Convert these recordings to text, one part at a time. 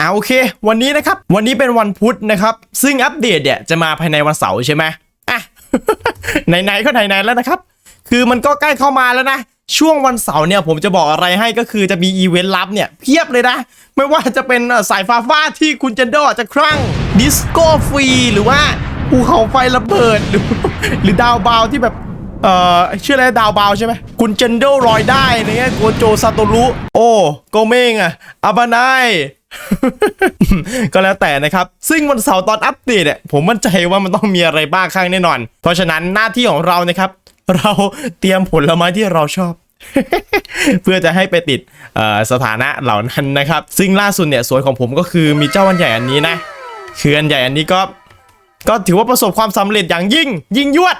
อ่าโอเค วันนี้นะครับ วันนี้เป็นวันพุธนะครับ ซึ่งอัปเดตเนี่ยจะมาภายในวันเสาร์ใช่ไหมอะไหนๆก็ไหนๆแล้วนะครับ คือมันก็ใกล้เข้ามาแล้วนะช่วงวันเสาร์เนี่ยผมจะบอกอะไรให้ก็คือจะมีอีเวนต์ลับเนี่ยเพียบเลยนะ ไม่ว่าจะเป็นสายฟ้าฟาดที่คุณเจนโดอาจจะครั่งดิสโก้ฟรีหรือว่าภูเขาไฟระเบิดหรือหรือดาวบาวที่แบบเอ่อชื่ออะไรดาวบาวใช่ไหมคุณเจนโดรอยได้เนี่ยโกโจซาโตรุโอ้โกเมงอะอาบานาย ก็แล้วแต่นะครับ ซึ่งวันเสาร์ตอนอัปเดตเนี่ยผมมั่นใจว่ามันต้องมีอะไรบ้างข้างแน่นอน เพราะฉะนั้นหน้าที่ของเรานะครับ เราเตรียมผลไม้ที่เราชอบ เพื่อจะให้ไปติดสถานะเหล่านั้นนะครับ ซึ่งล่าสุดเนี่ยสวยของผมก็คือมีเจ้าวันใหญ่อันนี้นะคืออันใหญ่อันนี้ก็ก็ถือว่าประสบความสำเร็จอย่างยิ่ง ยิ่งยวด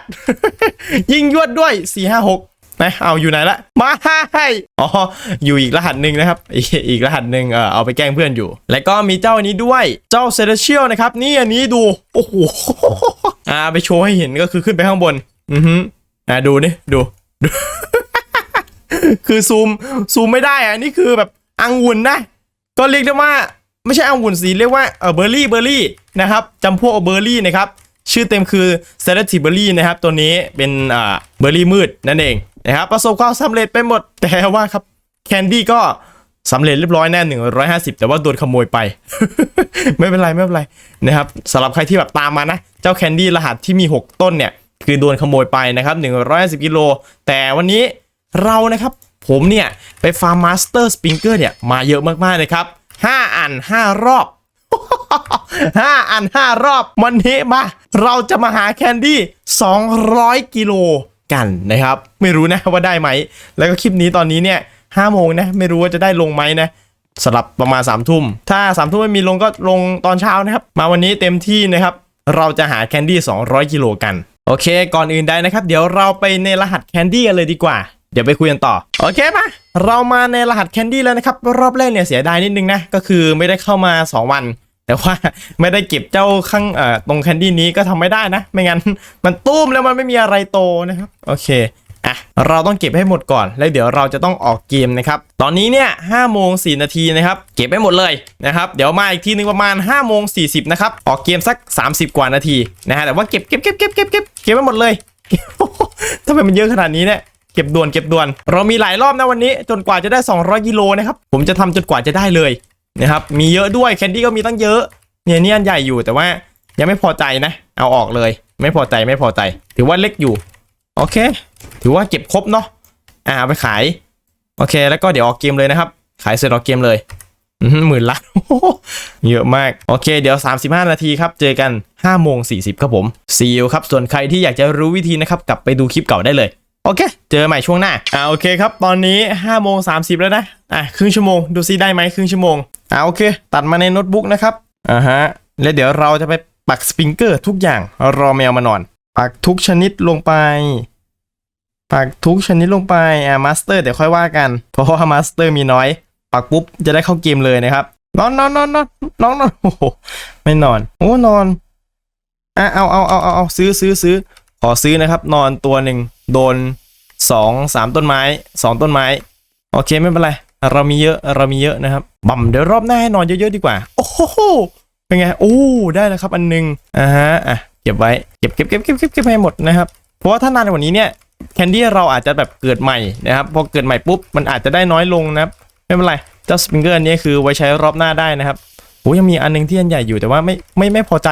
ยิ่งยวดด้วย 4 5 6 นะเอาอยู่ไหนละมาให้อ๋ออยู่อีกรหัสหนึ่งนะครับอีกอีกรหัสหนึ่งเออเอาไปแกล้งเพื่อนอยู่ แล้วก็มีเจ้าอันนี้ด้วยเจ้าเซเลเชียลนะครับ นี่อันนี้ดูโอ้โหอ่าไปโชว์ให้เห็นก็คือขึ้นไปข้างบน อือฮึอ่าดูนี่ดูคือซูมซูมไม่ได้อะนี่คือแบบอังุ่นนะ ก็เรียกได้ว่าไม่ใช่อังุ่นสีเรียกว่าเออเบอร์รี่เบอร์รี่นะครับจำพวกเบอร์รี่นะครับชื่อเต็มคือเซเลติเบอร์รี่นะครับ ตัวนี้เป็นเบอร์รี่มืดนั่นเอง นะครับประสบความสำเร็จไปหมดแต่ว่าครับแคนดี้ก็สำเร็จเรียบร้อยแน่หนึ่งร้อยห้าสิบแต่ว่าโดนขโมยไป ไม่เป็นไรไม่เป็นไรนะครับสำหรับใครที่แบบตามมานะ เจ้าแคนดี้รหัสที่มี 6 ต้นเนี่ย คือโดนขโมยไปนะครับ150กิโล แต่วันนี้เรานะครับ ผมเนี่ย ไปฟาร์มมาสเตอร์สปริงเกอร์เนี่ย มาเยอะมากๆเลยครับ5อัน5รอบ5อัน5รอบ วันนี้มา เราจะมาหาแคนดี้200กิโล กันนะครับ ไม่รู้นะว่าได้ไหม แล้วก็คลิปนี้ตอนนี้เนี่ย5โมงนะไม่รู้ว่าจะได้ลงไหมนะสลับประมาณ3ามทุ่ม ถ้า3ามทุ่มไม่มีลงก็ลงตอนเช้านะครับ มาวันนี้เต็มที่นะครับ เราจะหาแคนดี้ 200 กิโลกัน โอเค ก่อนอื่นใดนะครับ เดี๋ยวเราไปในรหัสแคนดี้กันเลยดีกว่า เดี๋ยวไปคุยกันต่อ โอเคมาเรามาในรหัสแคนดี้แล้วนะครับ รอบแรกเนี่ยเสียดายนิดนึงนะ ก็คือไม่ได้เข้ามา 2 วัน แต่ว่าไม่ได้เก็บเจ้าข้างเอ่อตรงแคนดี้นี้ก็ทำไม่ได้นะ ไม่งั้นมันตุ้มแล้วมันไม่มีอะไรโตนะครับ โอเคอะเราต้องเก็บให้หมดก่อน แล้วเดี๋ยวเราจะต้องออกเกมนะครับ ตอนนี้เนี่ย5โมง4นาทีนะครับ เก็บให้หมดเลยนะครับ เดี๋ยวมาอีกทีนึงประมาณ5โมง40นะครับ ออกเกมสัก 30 กว่านาทีนะฮะ แต่ว่าเก็บเก็บเก็บเก็บเก็บเก็บเก็บให้หมดเลยทำไมมันเยอะขนาดนี้เนี่ย เก็บด่วนเก็บด่วน เรามีหลายรอบนะวันนี้ จนกว่าจะได้ 200กิโลนะครับ ผมจะทำจนกว่าจะได้เลย นะครับมีเยอะด้วยแคนดี้ก็มีตั้งเยอะเนี่ยนี่อันใหญ่อยู่แต่ว่ายังไม่พอใจนะ เอาออกเลย ไม่พอใจไม่พอใจ ถือว่าเล็กอยู่ โอเค ถือว่าเก็บครบเนาะอ่าเอาไปขาย โอเค แล้วก็เดี๋ยวออกเกมเลยนะครับ ขายเสร็จออกเกมเลยอือหือหมื่นละเยอะมาก โอเค เดี๋ยว 35 นาทีครับ เจอกัน5โมง40 ครับผมซีลครับ ส่วนใครที่อยากจะรู้วิธีนะครับ กลับไปดูคลิปเก่าได้เลย โอเค เจอใหม่ช่วงหน้า อ่าโอเคครับ ตอนนี้5โมง30 แล้วนะ อะครึ่งชั่วโมง ดูซิได้ไหมครึ่งชั่วโมง อ่าโอเค ตัดมาในโน้ตบุ๊กนะครับ อ่าฮะ แล้วเดี๋ยวเราจะไปปักสปริงเกอร์ทุกอย่าง รอแมวมานอน ปักทุกชนิดลงไป ปักทุกชนิดลงไป อ่ามาสเตอร์เดี๋ยวค่อยว่ากัน เพราะว่ามาสเตอร์มีน้อย ปักปุ๊บจะได้เข้าเกมเลยนะครับ นอนนอนนอนนอนนอนนอนโอ้โห ไม่นอน โอ้นอน อะเอาเอาเอาเอาเอาซื้อซื้อซื้อขอซื้อนะครับ นอนตัวหนึ่ง โดนสองสามต้นไม้สองต้นไม้ โอเคไม่เป็นไร เรามีเยอะเรามีเยอะนะครับบ่มเดี๋ยวรอบหน้าให้นอนเยอะๆดีกว่า โอ้โหเป็นไงโอ้ได้แล้วครับอันหนึงอ่าฮะอะเก็บไว้เก็บเก็บเก็บเก็บเก็บเก็บให้หมดนะครับ เพราะว่าถ้านานกว่านี้เนี่ยแคนดี้เราอาจจะแบบเกิดใหม่นะครับพอเกิดใหม่ปุ๊บมันอาจจะได้น้อยลงนะครับไม่เป็นไรเจ้าสปริงเกอร์อันนี้คือไว้ใช้รอบหน้าได้นะครับโอ้ยังมีอันหนึงที่อันใหญ่อยู่แต่ว่าไม่ไม่ไม่พอใจ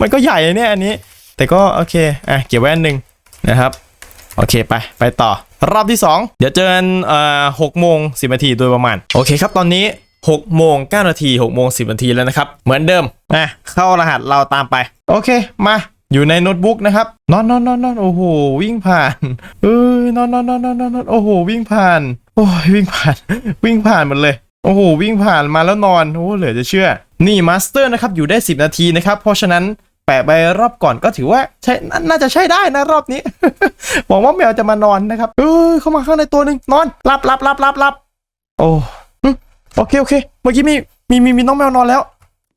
มันก็ใหญ่เนี่ยอันนี้ แต่ก็โอเคอะเก็บไว้อันหนึ่ง นะครับ โอเคไป ไปต่อ รอบที่ 2 เดี๋ยวเจอกันเอ่อหกโมงสินาทีโดยประมาณ โอเคครับตอนนี้6โมง9นาที6โมง10นาทีแล้วนะครับ เหมือนเดิมอะเข้ารหัสเราตามไป โอเคมาอยู่ในโน้ตบุ๊กนะครับนอนนอนนอนนอนโอ้โหวิ่งผ่านเอ้ยนอนนอนนอนนอนนอนนอนโอ้โหวิ่งผ่านโอ้ยวิ่งผ่าน วิ่งผ่านหมดเลย โอ้โหวิ่งผ่านมาแล้วนอนโอ้เหลือจะเชื่อ นี่มาสเตอร์นะครับอยู่ได้ 10 นาทีนะครับ เพราะฉะนั้น แปะไปรอบก่อนก็ถือว่าใช่น่าจะใช่ได้นะรอบนี้หวังว่าแมวจะมานอนนะครับเออเข้ามาข้างในตัวหนึ่งนอนหลับหลับหลับหลับหลับโอ้โอเคโอเค เมื่อกี้มีมีมีมีน้องแมวนอนแล้ว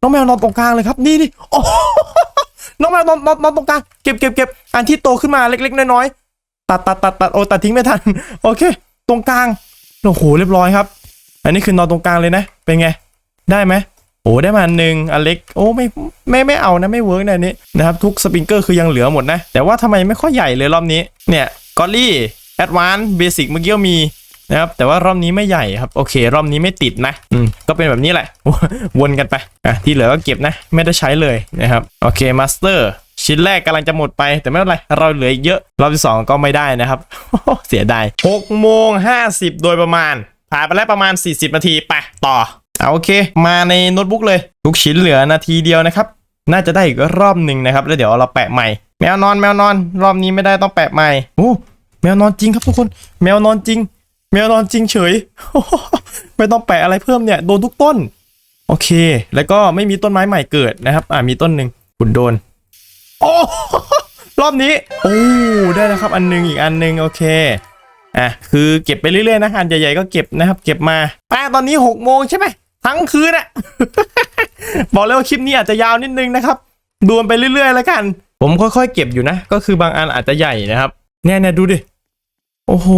น้องแมวนอนตรงกลางเลยครับ นี่นี่โอ้น้องแมวนอนนอนนอนตรงกลางเก็บเก็บเก็บอันที่โตขึ้นมาเล็ก ๆ น้อยๆตัดตัดตัดตัดโอ้ตัดทิ้งไม่ทัน โอเค ตรงกลางโอ้โหเรียบร้อยครับ อันนี้คือนอนตรงกลางเลยนะ เป็นไง ได้ไหม อ้ได้มาหนึ่งอเล็กโอ้ไม่ไม่ไม่เอานะไม่เวิร์กนะนนี้นะครับทุกสปริงเกอร์คือยังเหลือหมดนะ แต่ว่าทำไมไม่ค่อยใหญ่เลยรอบนี้เนี่ยกอลลี่แอดวานซ์เบสิกเมื่อกี้มีนะครับแต่ว่ารอบนี้ไม่ใหญ่ครับโอเค รอบนี้ไม่ติดนะอืมก็เป็นแบบนี้แหละ วนกันไปอะที่เหลือก็เก็บนะ ไม่ได้ใช้เลยนะครับโอเคมาสเตอร์ชิ้นแรกกำลังจะหมดไปแต่ไม่เป็นไร เราเหลืออีกเยอะรอบที่สองก็ไม่ได้นะครับ เสียดาย6โมง50 โดยประมาณผ่านไปแล้วประมาณ 40 นาทีไปต่อ เอาโอเค มาในโน้ตบุ๊กเลย ทุกชิ้นเหลือนาทีเดียวนะครับ น่าจะได้อีกรอบหนึ่งนะครับ แล้วเดี๋ยวเราแปะใหม่ แมวนอนแมวนอน รอบนี้ไม่ได้ต้องแปะใหม่โอ้แมวนอนจริงครับทุกคน แมวนอนจริง แมวนอนจริงเฉย ไม่ต้องแปะอะไรเพิ่มเนี่ยโดนทุกต้น โอเค แล้วก็ไม่มีต้นไม้ใหม่เกิดนะครับ อ่ามีต้นหนึ่งคุณโดน โอ้รอบนี้ โอ้ได้นะครับอันหนึงอีกอันหนึงโอเคอะคือเก็บไปเรื่อยๆนะอันใหญ่ๆก็เก็บนะครับ เก็บมาแต่ตอนนี้6โมงใช่ไหม ทั้งคืนอะบอกเลยว่าคลิปนี้อาจจะยาวนิดนึงนะครับดูมันไปเรื่อยๆแล้วกัน ผมค่อยๆเก็บอยู่นะ ก็คือบางอันอาจจะใหญ่นะครับเนี่ยเนี่ยดูดิโอ้โห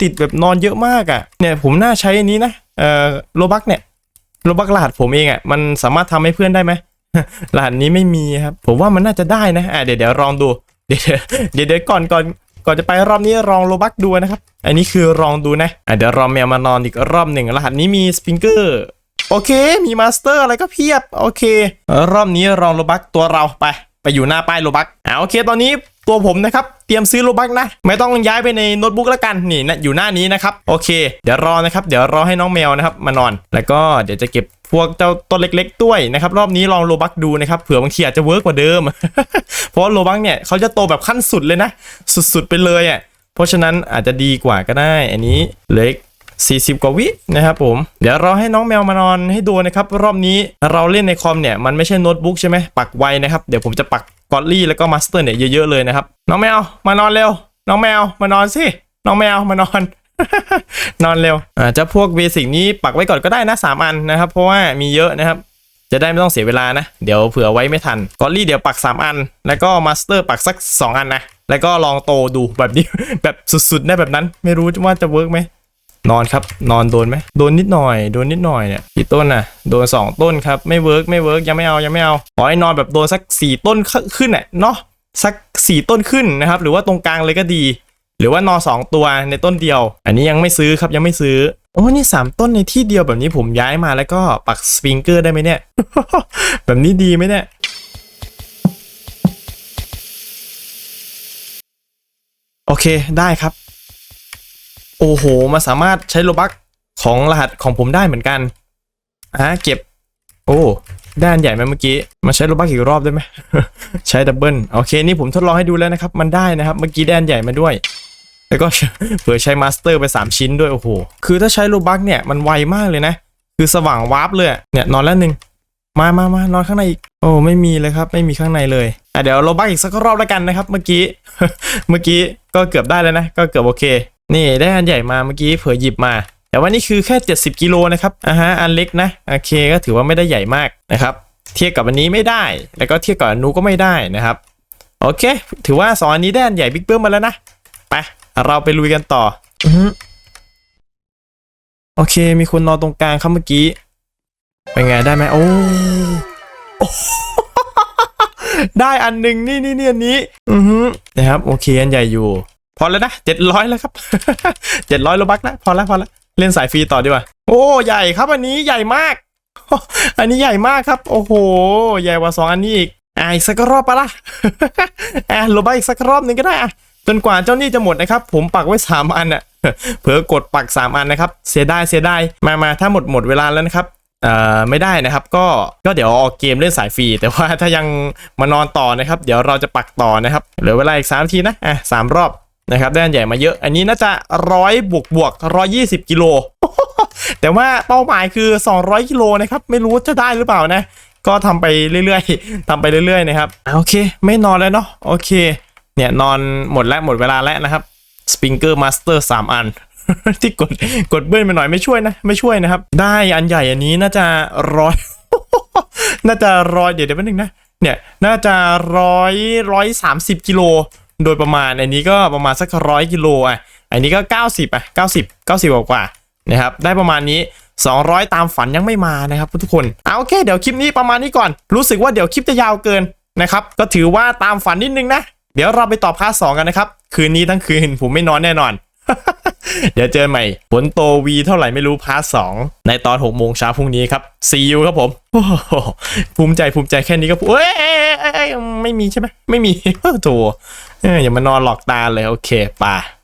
ติดแบบนอนเยอะมากอะ่ะ เนี่ยผมน่าใช้อันนี้นะเอ่อโลบักเนี่ยโลบักรหัสผมเองอะ่ะมันสามารถทำให้เพื่อนได้ไหมรหัสนี้ไม่มีครับ ผมว่ามันน่าจะได้นะอะเดี๋ยวเดี๋ยวลองดูเดี๋ยวเดี๋ยวเดี๋ยวก่อนก่อนก่อนจะไปรอบนี้ลองโลบักดูนะครับ อันนี้คือลองดูนะอะเดี๋ยวรอแมวมานอนอีกรอบหนึ่งรหัสนี้มีสปริงเกอร์ โอเค มีมาสเตอร์อะไรก็เพียบ โอเค รอบนี้ลองโลบักตัวเราไป ไปอยู่หน้าป้ายโลบักอ่าโอเค ตอนนี้ตัวผมนะครับ เตรียมซื้อโลบักนะ ไม่ต้องย้ายไปในโน้ตบุ๊กแล้วกัน นี่นะอยู่หน้านี้นะครับ โอเค เดี๋ยวรอนะครับ เดี๋ยวรอให้น้องแมวนะครับ มานอน แล้วก็เดี๋ยวจะเก็บพวกเจ้าต้นเล็ก ๆ ด้วยนะครับ รอบนี้ลองโลบักดูนะครับ เผื่อบางทีอาจจะเวิร์กกว่าเดิม เพราะโลบักเนี่ยเขาจะโตแบบขั้นสุดเลยนะ สุดๆไปเลยอะ เพราะฉะนั้นอาจจะดีกว่าก็ได้ อันนี้เล็ก 40 กว่าวินะครับผม เดี๋ยวเราให้น้องแมวมานอนให้ดูนะครับรอบนี้เราเล่นในคอมเนี่ยมันไม่ใช่โน้ตบุ๊กใช่ไหมปักไวนะครับเดี๋ยวผมจะปักกอดลี่แล้วก็มาสเตอร์เนี่ยเยอะๆเลยนะครับน้องแมวมานอนเร็ว น้องแมวมานอนสิน้องแมวมานอนนอนเร็วอ่าจะพวกเบสิกนี้ปักไว้ก่อนก็ได้นะสามอันนะครับ เพราะว่ามีเยอะนะครับจะได้ไม่ต้องเสียเวลานะ เดี๋ยวเผื่อไว้ไม่ทันกอลลี่เดี๋ยวปัก 3 อัน แล้วก็มาสเตอร์ปักสัก 2 อันนะ แล้วก็ลองโตดูแบบนี้ แบบสุดๆได้แบบนั้น ไม่รู้ว่าจะเวิร์กไหม นอนครับ นอนโดนไหมโดนนิดหน่อย โดนนิดหน่อยเนี่ยกี่ต้นน่ะ โดน 2 ต้นครับ ไม่เวิร์กไม่เวิร์กยังไม่เอา ยังไม่เอา ขอให้นอนแบบโดนสัก 4 ต้นขึ้นอะเนาะ สัก 4 ต้นขึ้นนะครับ หรือว่าตรงกลางเลยก็ดี หรือว่านอนสองตัวในต้นเดียว อันนี้ยังไม่ซื้อครับ ยังไม่ซื้อ โอ้ นี่สามต้นในที่เดียวแบบนี้ผมย้ายมาแล้วก็ปักสปริงเกอร์ได้ไหมเนี่ย แบบนี้ดีไหมเนี่ยโอเค ได้ครับ โอ้โหมาสามารถใช้โลบักของรหัสของผมได้เหมือนกันอะเก็บ โอ้ด้านใหญ่ไหมเมื่อกี้มาใช้โลบักอีกรอบได้ไหมใช้ดับเบิลโอเคนี่ผมทดลองให้ดูแล้วนะครับ มันได้นะครับ เมื่อกี้แดนใหญ่มาด้วยแล้วก็เผื่อใช้มาสเตอร์ไป 3 ชิ้นด้วย โอ้โห คือถ้าใช้โลบักเนี่ย มันไวมากเลยนะ คือสว่างวาร์ปเลย เนี่ยนอนแล้วหนึ่งมามามานอนข้างในอีก โอ้ไม่มีเลยครับ ไม่มีข้างในเลยอะเดี๋ยวโลบักอีกสักรอบแล้วกันนะครับ เมื่อกี้ เมื่อกี้ก็เกือบได้แล้วนะ ก็เกือบโอเค นี่ได้อันใหญ่มาเมื่อกี้เผื่อหยิบมา แต่ว่านี่คือแค่ 70 กิโลนะครับอ่าฮะอันเล็กนะโอเคก็ถือว่าไม่ได้ใหญ่มากนะครับ เทียบกับอันนี้ไม่ได้ แล้วก็เทียบกับอันนู้ก็ไม่ได้นะครับโอเค ถือว่าสองอันนี้ได้อันใหญ่บิ๊กเบิ้มมาแล้วนะไปเราไปลุยกันต่ออืโอเค มีคนนอนตรงกลางครับเมื่อกี้เป็นไงได้ไหมโอ้โอ้ได้อันหนึ่งนี่นี่นี่อันนี้ อือฮึนะครับ โอเค อันใหญ่อยู่ พอแล้วนะเจ็ดร้อยแล้วครับเจ็ดร้อยโลบักนะพอแล้วพอแล้วเล่นสายฟรีต่อดีกว่า โอ้ใหญ่ครับอันนี้ใหญ่มาก อันนี้ใหญ่มากครับ โอ้โห ใหญ่กว่าสองอันนี้อีกอะอีกสักรอบปะล่ะอะโลบักอีกสักรอบหนึ่งก็ได้อะจนกว่าเจ้าหนี้จะหมดนะครับ ผมปักไว้สามอันอะเผลอกดปักสามอันนะครับ เสียดายเสียดายมามาถ้าหมดหมดเวลาแล้วนะครับเอ่อไม่ได้นะครับ ก็ก็เดี๋ยวออกเกมเล่นสายฟรี แต่ว่าถ้ายังมานอนต่อนะครับ เดี๋ยวเราจะปักต่อนะครับเหลือเวลาอีก3นาทีนะอะสามรอบ นะครับได้อันใหญ่มาเยอะอันนี้น่าจะร้อยบวกบวกร้อยยี่สิบกิโลแต่ว่าเป้าหมายคือ 200กิโลนะครับไม่รู้จะได้หรือเปล่านะ ก็ทำไปเรื่อยๆทำไปเรื่อยๆนะครับโอเค ไม่นอนแล้วเนาะโอเค เนี่ยนอนหมดแล้วหมดเวลาแล้วนะครับสปริงเกอร์มาสเตอร์สามอันที่กดกดเบิ้ลไปหน่อยไม่ช่วยนะ ไม่ช่วยนะครับ ได้อันใหญ่อันนี้น่าจะร้อยน่าจะร้อยเดี๋ยวเดี๋ยวแป๊บนึงนะเนี่ยน่าจะร้อยร้อยสามสิบกิโล โดยประมาณอันนี้ก็ประมาณสักร้อยกิโลอะอันนี้ก็เก้าสิบอะเก้าสิบเก้าสิบกว่านะครับได้ประมาณนี้ 200 ตามฝันยังไม่มานะครับทุกคนเอาโอเค เดี๋ยวคลิปนี้ประมาณนี้ก่อน รู้สึกว่าเดี๋ยวคลิปจะยาวเกินนะครับก็ถือว่าตามฝันนิดนึงนะ เดี๋ยวเราไปต่อพาร์ทสองกันนะครับคืนนี้ทั้งคืนผมไม่นอนแน่นอน เดี๋ยวเจอใหม่ฝนโตวีเท่าไหร่ไม่รู้พาร์ทสองในตอนหกโมงเช้าพรุ่งนี้ครับซีอูครับผมภูมิใจภูมิใจแค่นี้ก็เอ้ยไม่มีใช่ไหมไม่มีโถเอย่ามานอนหลอกตาเลยโอเคป่า